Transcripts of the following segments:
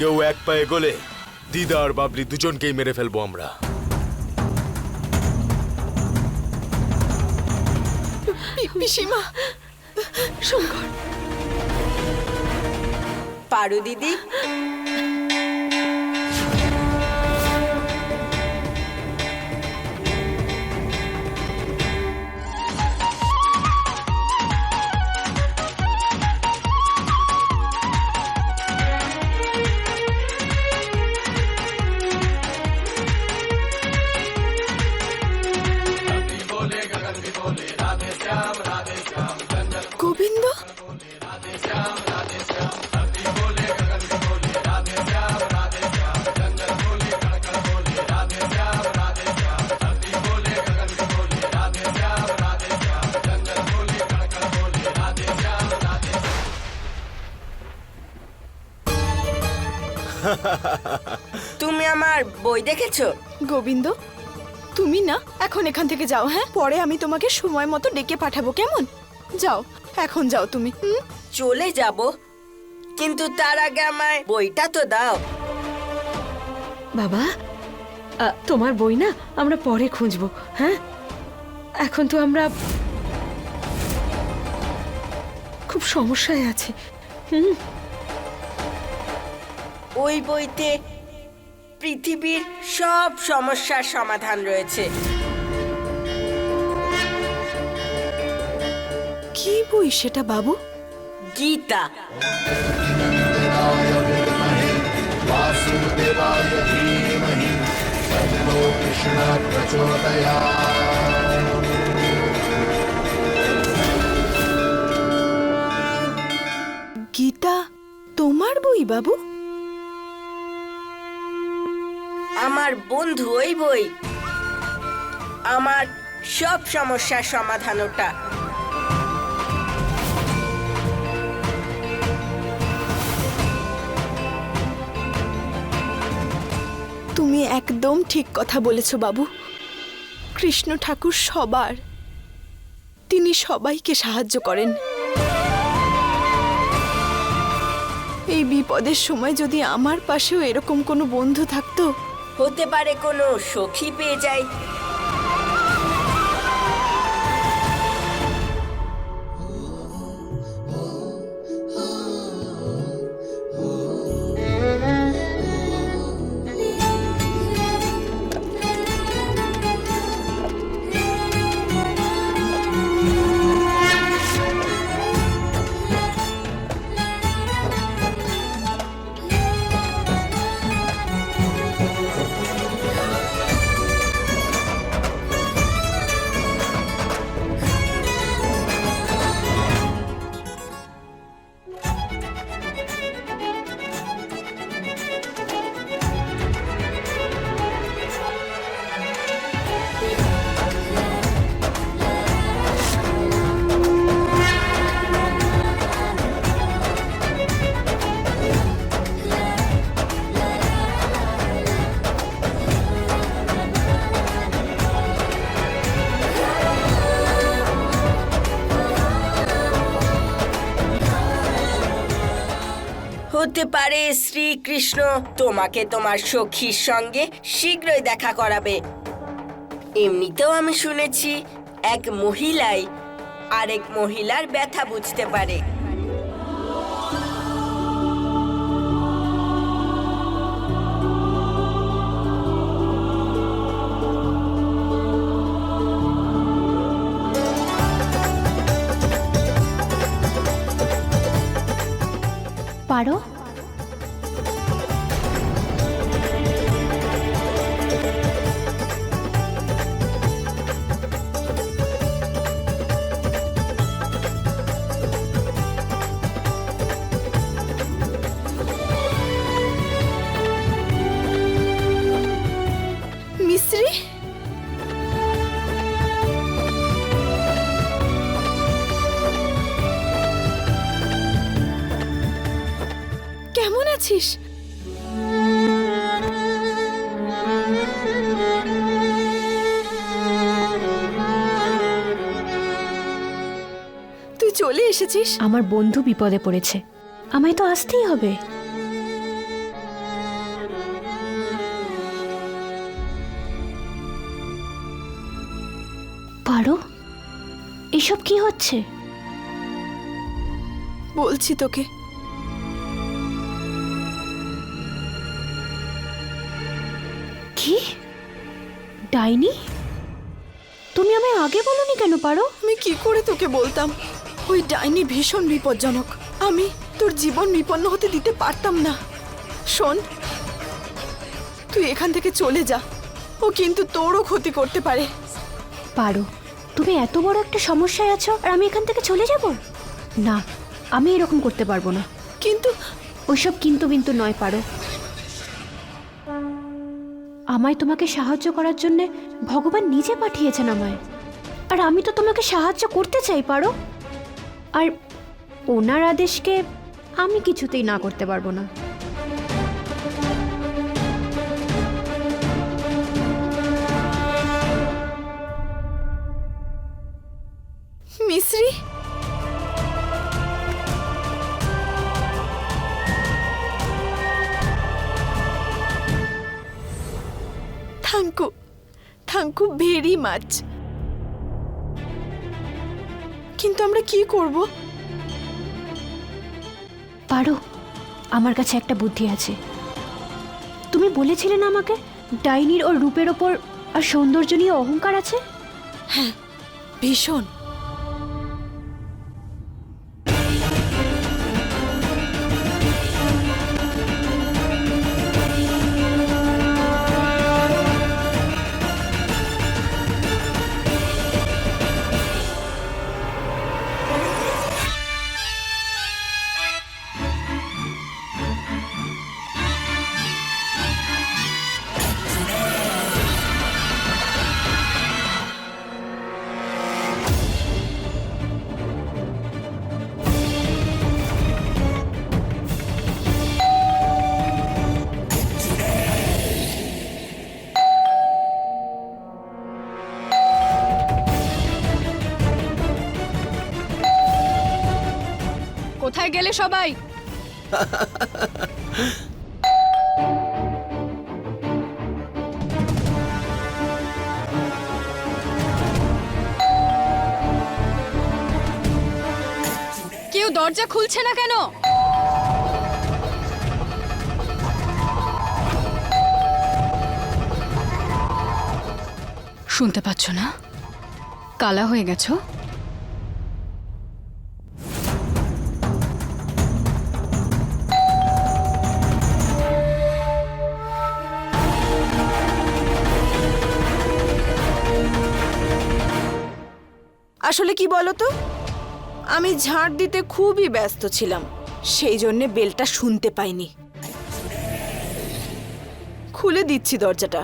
কেউ এক পায়ে গলে দিদা আর বাবলি দুজনকেই মেরে ফেলব আমরা। পি- পিসিমা শঙ্কর। পারু দিদি বই দেখেছ? গোবিন্দ তুমি না এখন এখান থেকে যাও হ্যাঁ? পরে আমি তোমাকে সময় মতো ডেকে পাঠাবো কেমন? যাও এখন যাও তুমি হুম? চলে যাব। কিন্তু তার আগে আমায় বইটা তো দাও। বাবা আ, তোমার বই না আমরা পরে খুঁজবো হ্যাঁ? এখন তো আমরা খুব সমস্যায় আছি হুম? ওই বইতে পৃথিবীর সব সমস্যার সমাধান রয়েছে। কি বই সেটা বাবু? গীতা। গীতা তোমার বই বাবু? আমার বন্ধু ওই বই। আমার সব সমস্যার সমাধান ওটা। তুমি একদম ঠিক কথা বলেছ, বাবু। কৃষ্ণ ঠাকুর সবার। তিনি সবাইকে সাহায্য করেন। এই বিপদের সময় যদি আমার পাশেও এরকম কোনো বন্ধু থাকতো হতে পারে কোনো সখী পেয়ে যায়। হতে পারে শ্রীকৃষ্ণ। তোমাকে তোমার সখীর সঙ্গে শীঘ্রই দেখা করাবে। এমনিতেও আমি শুনেছি এক মহিলাই আরেক মহিলার ব্যথা বুঝতে পারে। পারো? কেমন আছিস? তুই চলে এসেছিস? আমার বন্ধু বিপদে পড়েছে। আমায় তো আসতেই হবে। পারো এসব কি হচ্ছে? বলছি তোকে। ডাইনি? তুমি আমায় আগে বলনি কেন পারো? আমি কি করে তোকে বলতাম? ওই ডাইনি ভীষণ বিপজ্জনক। আমি তোর জীবন বিপন্ন হতে দিতে পারতাম না। শোন তুই এখান থেকে চলে যা। ও কিন্তু তোরও ক্ষতি করতে পারে। পারো তুমি এত বড় একটা সমস্যায় আছো আর আমি এখান থেকে চলে যাব? না আমি এরকম করতে পারব না। কিন্তু ওইসব কিন্তু কিন্তু নয় পারো। আমায় তোমাকে সাহায্য করার জন্যে ভগবান নিজে পাঠিয়েছেন আমায়। আর আমি তো তোমাকে সাহায্য করতে চাই, পারো? আর ওনার আদেশকে আমি কিছুতেই না করতে পারব না। মাচ কিন্তু আমরা কি করব? পারো আমার কাছে একটা বুদ্ধি আছে। তুমি বলেছিলে না আমাকে ডাইনির ওর রূপের ওপর আর সৌন্দর্য নিয়ে অহংকার আছে? হ্যাঁ ভীষণ। কোথায় গেলে সবাই? কেউ দরজা খুলছে না কেন? শুনতে পাচ্ছ না? কালা হয়ে গেছো? আসলে কি বলতো? আমি ঝাড় দিতে খুবই ব্যস্ত ছিলাম, সেই জন্যে বেলটা শুনতে পাইনি। খুলে দিচ্ছি দরজাটা।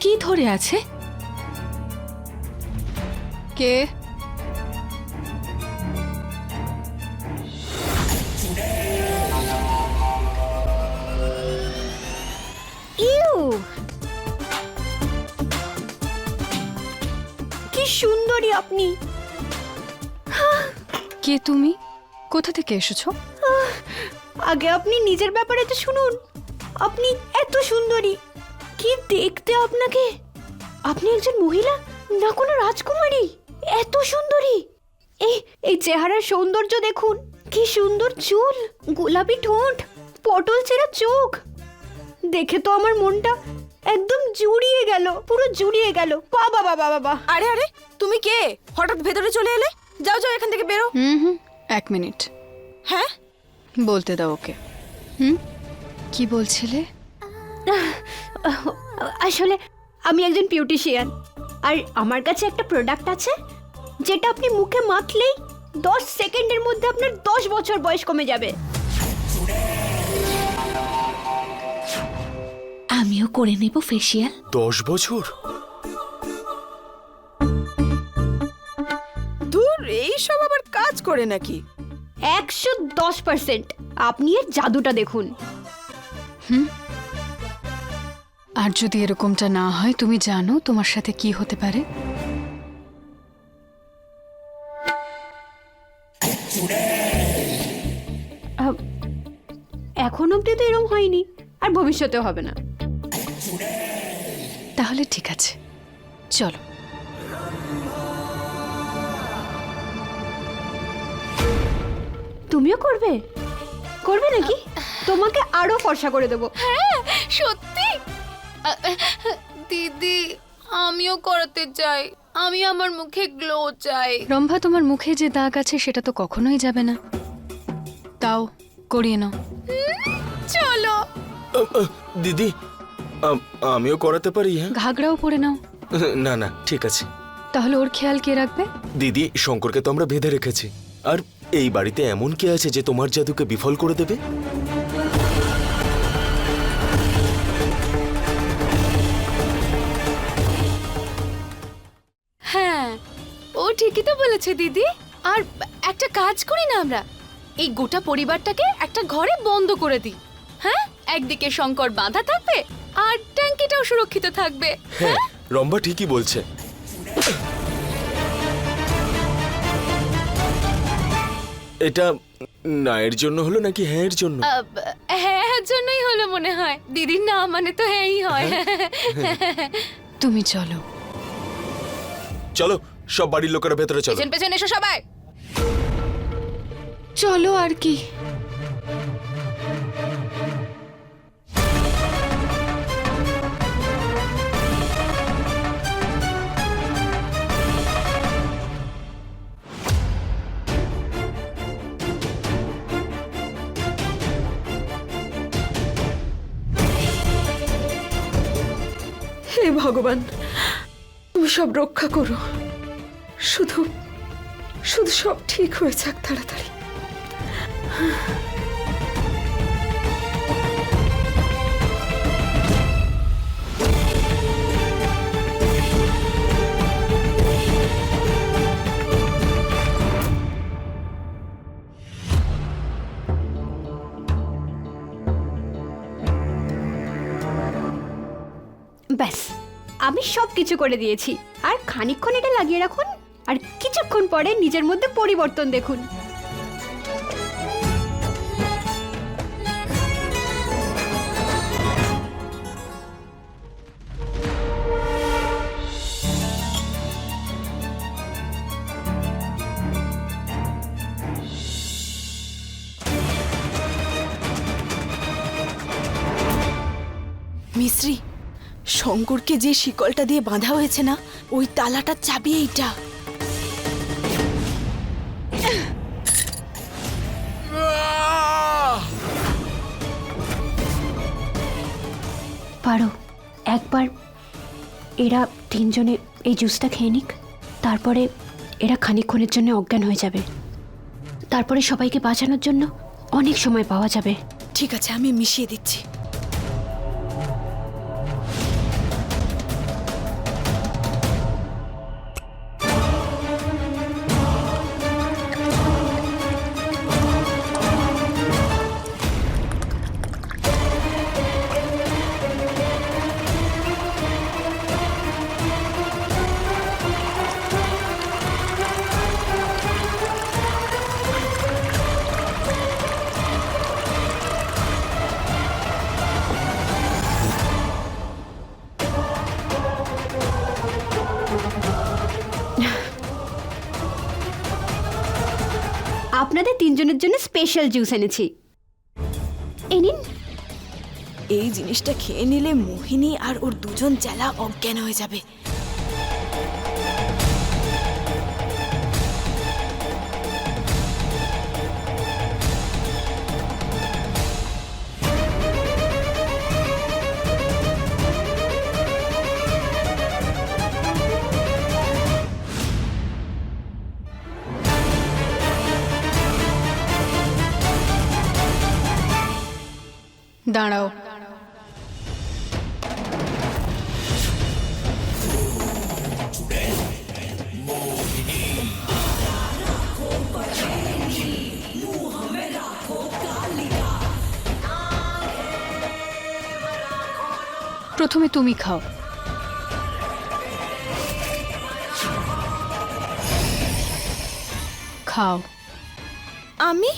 কি ধরে আছে? কে? ইউ! কি সুন্দরী আপনি। কে তুমি? কোথা থেকে এসেছ? আগে আপনি নিজের ব্যাপারে তো শুনুন। আপনি এত সুন্দরী। কি দেখতে আপনাকে? আপনি একজন মহিলা না কোনো রাজকুমারী? এত সুন্দরী। এই এই চেহারার সৌন্দর্য দেখুন। কি সুন্দর চুল গোলাপি ঠোঁট পটল চেরা চোখ। দেখে তো আমার মনটা একদম জুড়িয়ে গেল পুরো জুড়িয়ে গেল। বাবা বাবা বাবা আরে আরে তুমি কে? হঠাৎ ভেতরে চলে এলে? যাও যাও এখান থেকে বেরো। হুম হুম এক মিনিট। হ্যাঁ? বলতে দাও ওকে। হুম? কি বলছিলে? আসলে আমি একজন বিউটিশিয়ান আর আমার কাছে একটা প্রোডাক্ট আছে যেটা আপনি মুখে মাখলেই দশ সেকেন্ডের মধ্যে আপনার দশ বছর বয়স কমে যাবে। আমিও করে নেব ফেসিয়াল দশ বছর? দূর এইসব আবার কাজ করে নাকি? একশো দশ পার্সেন্ট আপনি এর জাদুটা দেখুন। আর যদি এরকমটা না হয় তুমি জানো তোমার সাথে কি হতে পারে? এখন অব্দি তো এরকম হয়নি আর ভবিষ্যতেও হবে না। তাহলে ঠিক আছে। চলো। তুমিও করবে? করবে নাকি? তোমাকে আরও ফর্সা করে দেবো। হ্যাঁ সত্যি। দিদি আমিও করাতে চাই। আমি আমার মুখে গ্লো চাই। রম্ভা তোমার মুখে যে দাগ আছে সেটা তো কখনোই যাবে না। তাও করিয়ে নাও। চলো। দিদি আমিও করাতে পারি হ্যাঁ? ঘাগড়াও পরে নাও। না না ঠিক আছে। তাহলে ওর খেয়াল কে রাখবে? দিদি শঙ্করকে তো আমরা বেঁধে রেখেছি। আর এই বাড়িতে এমন কে আছে যে তোমার জাদুকে বিফল করে দেবে? ঠিকই তো বলেছে দিদি। আর একটা কাজ করি না আমরা? এই গোটা পরিবারটাকে একটা ঘরে বন্ধ করে দিই। হ্যাঁ? একদিকে শঙ্কর বাঁধা থাকবে আর ট্যাঙ্কিটাও সুরক্ষিত থাকবে। হ্যাঁ রম্বা ঠিকই বলছে। এটা না এর জন্য হলো নাকি হ্যাঁ এর জন্য? হ্যাঁ হ্যাঁ জন্যই হলো মনে হয়। দিদির না মানে তো হ্যাঁই হয়। তুমি চলো। চলো সব বাড়ির লোকেরা ভেতরে চলো। পেছন পেছন এসো সবাই। চলো আর কি। হে ভগবান তুমি সব রক্ষা করো। শুধু শুধু সব ঠিক হয়ে যাক তাড়াতাড়ি। ব্যাস, আমি সব কিছু করে দিয়েছি। আর খানিকক্ষণ এটা লাগিয়ে রাখুন আর কিছুক্ষণ পরে নিজের মধ্যে পরিবর্তন দেখুন। মিশ্রি, শঙ্করকে যে শিকলটা দিয়ে বাঁধা হয়েছে না, ওই তালাটার চাবি এইটা পারো। একবার এরা তিনজনে এই জুসটা খেয়ে নিক, তারপরে এরা খানিক্ষণের জন্য অজ্ঞান হয়ে যাবে। তারপরে সবাইকে বাঁচানোর জন্য অনেক সময় পাওয়া যাবে। ঠিক আছে, আমি মিশিয়ে দিচ্ছি। স্পেশাল জুস এনেছি। এই নিন। এই জিনিসটা খেয়ে নিলে মোহিনী আর ওর দুজন জেলা অজ্ঞান হয়ে যাবে। দাঁড়াও প্রথমে তুমি খাও খাও আমি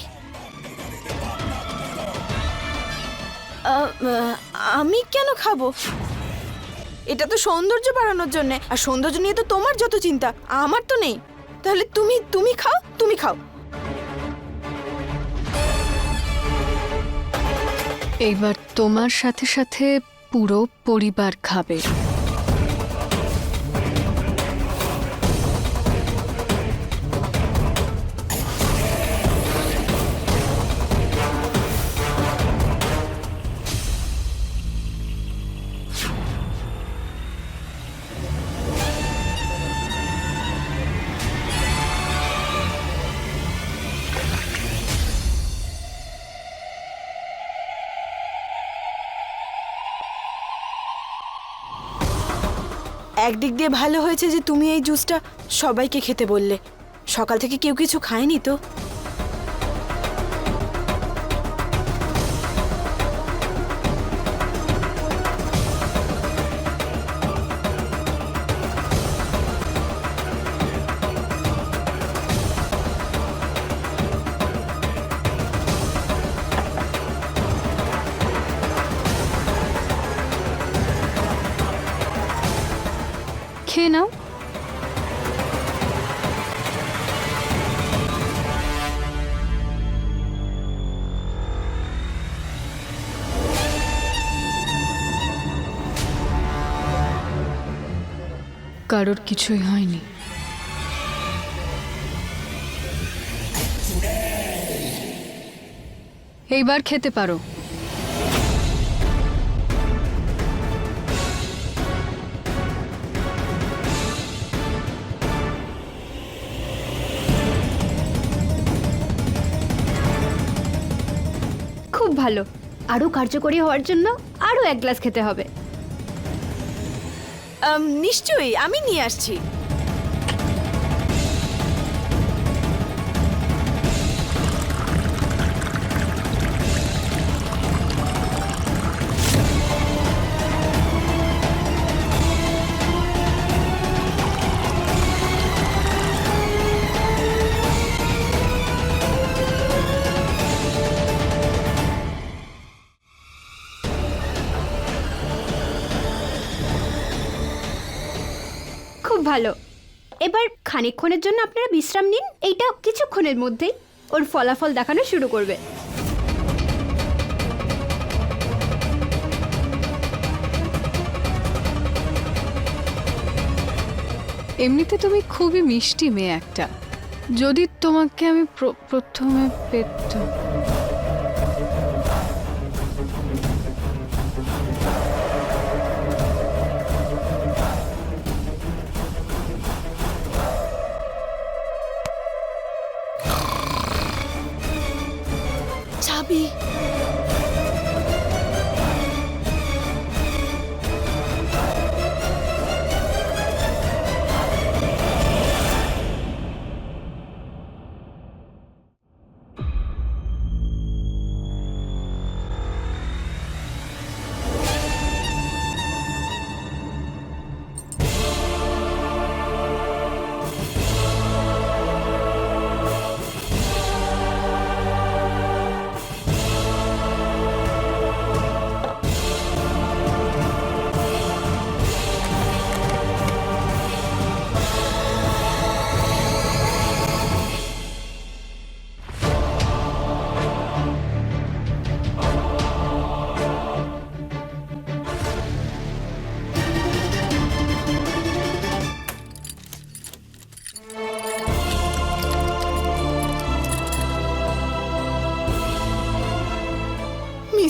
আমি কেন খাব? এটা তো সৌন্দর্য বাড়ানোর জন্য। আর সৌন্দর্য নিয়ে তো তোমার যত চিন্তা, আমার তো নেই। তাহলে তুমি তুমি খাও তুমি খাও। এইবার তোমার সাথে সাথে পুরো পরিবার খাবে। একদিক দিয়ে ভালো হয়েছে যে তুমি এই জুসটা সবাইকে খেতে বললে। সকাল থেকে কেউ কিছু খায়নি তো? কারোর কিছুই হয়নি। এইবার খেতে পারো। খুব ভালো। আরও কার্যকরী হওয়ার জন্য আরও এক গ্লাস খেতে হবে। নিশ্চয়ই আমি নিয়ে আসছি। খানিকক্ষণের জন্য আপনারা বিশ্রাম নিন। এইটা কিছুক্ষণের মধ্যেই ওর ফলাফল দেখানো শুরু করবে। এমনিতে তুমি খুবই মিষ্টি মেয়ে একটা। যদি তোমাকে আমি প্রথমে পেতাম।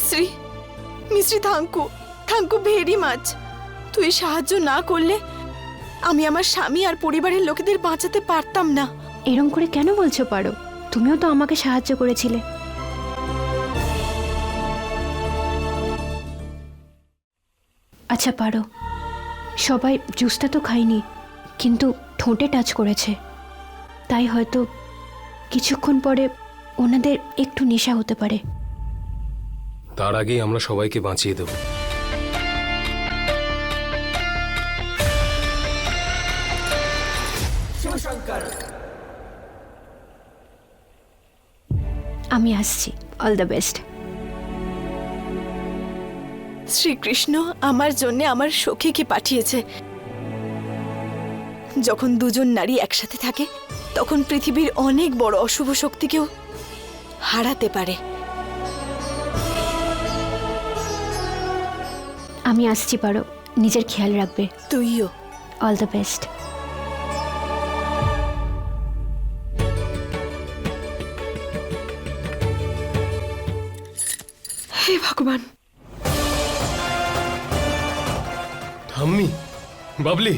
মিশ্রি Misri thank you thank you very much তুই সাহায্য না করলে আমি আমার স্বামী আর পরিবারের লোকেদের বাঁচাতে পারতাম না। এরম করে কেন বলছো পারো? তুমিও তো আমাকে সাহায্য করেছিলে। আচ্ছা পারো, সবাই জুসটা তো খায়নি কিন্তু ঠোঁটে টাচ করেছে। তাই হয়তো কিছুক্ষণ পরে ওনাদের একটু নেশা হতে পারে। তার আগেই আমরা সবাইকে বাঁচিয়ে দেব। আমি আসছি। অল দ্য বেস্ট শ্রীকৃষ্ণ আমার জন্য আমার সখীকে পাঠিয়েছে। যখন দুজন নারী একসাথে থাকে তখন পৃথিবীর অনেক বড় অশুভ শক্তিকেও হারাতে পারে। আমি আসছি পারো। নিজের খেয়াল রাখবে। তুইও। অল দ্য বেস্ট হে ভগবান। ঠাম্মি বাবলি।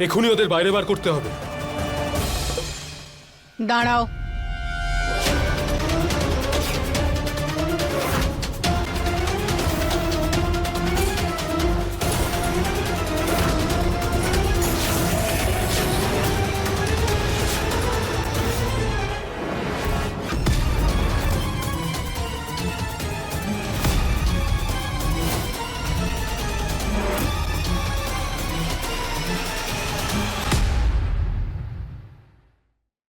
এখনই ওদের বাইরে বার করতে হবে। দাঁড়াও।